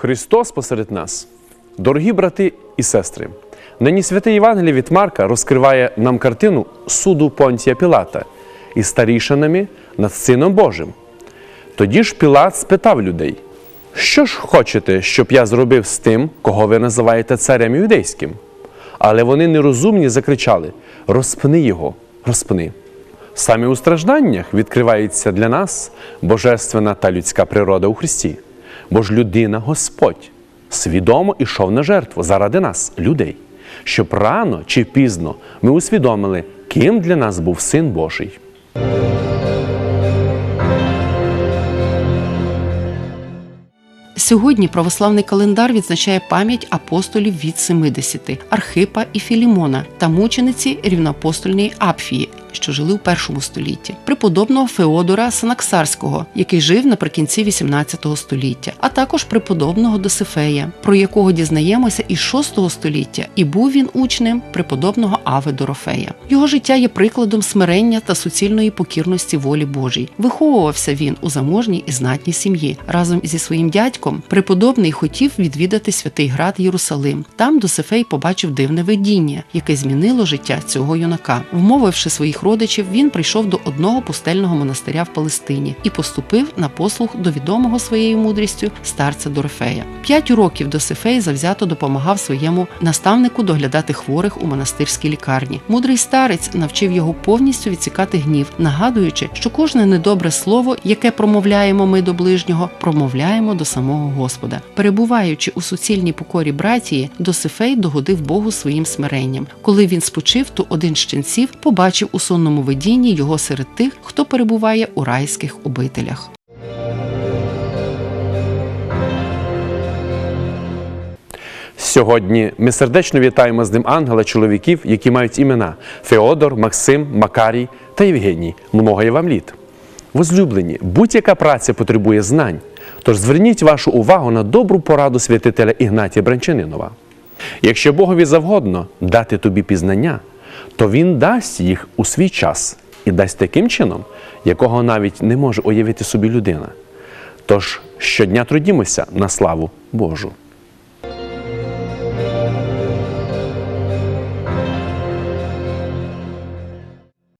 Христос посеред нас. Дорогі брати і сестри, нині святе Євангеліє від Марка розкриває нам картину суду Понтія Пілата із старішинами над Сином Божим. Тоді ж Пілат спитав людей: Що ж хочете, щоб я зробив з тим, кого ви називаєте царем юдейським? Але вони нерозумні закричали: Розпни його, розпни. Саме у стражданнях відкривається для нас божественна та людська природа у Христі. Бо ж людина Господь свідомо ішов на жертву заради нас, людей, щоб рано чи пізно ми усвідомили, ким для нас був Син Божий. Сьогодні православний календар відзначає пам'ять апостолів від 70 Архипа і Філімона та мучениці рівноапостольної Апфії, що жили у першому столітті, преподобного Феодора Санаксарського, який жив наприкінці 18 століття, а також преподобного Досифея, про якого дізнаємося із 6 століття, і був він учнем преподобного Ави Дорофея. Його життя є прикладом смирення та суцільної покірності волі Божій. Виховувався він у заможній і знатній сім'ї. Разом зі своїм дядьком преподобний хотів відвідати святий град Єрусалим. Там Досифей побачив дивне видіння, яке змінило життя цього юнака. Вмовивши своїх родичів, він прийшов до одного пустельного монастиря в Палестині і поступив на послуг до відомого своєю мудрістю старця Дорофея. П'ять років Досифей завзято допомагав своєму наставнику доглядати хворих у монастирській лікарні. Мудрий старець навчив його повністю відсікати гнів, нагадуючи, що кожне недобре слово, яке промовляємо ми до ближнього, промовляємо до самого Господа. Перебуваючи у суцільній покорі братії, Досифей догодив Богу своїм смиренням. Коли він спочив, то один з ченців побачив у сонному видінні його серед тих, хто перебуває у райських обителях. Сьогодні ми сердечно вітаємо з ним ангела чоловіків, які мають імена Феодор, Максим, Макарій та Євгеній. Много є вам літ. Возлюблені, будь-яка праця потребує знань, тож зверніть вашу увагу на добру пораду святителя Ігнатія Бранчанинова. Якщо Богові завгодно дати тобі пізнання, то Він дасть їх у свій час і дасть таким чином, якого навіть не може уявити собі людина. Тож щодня трудімося на славу Божу.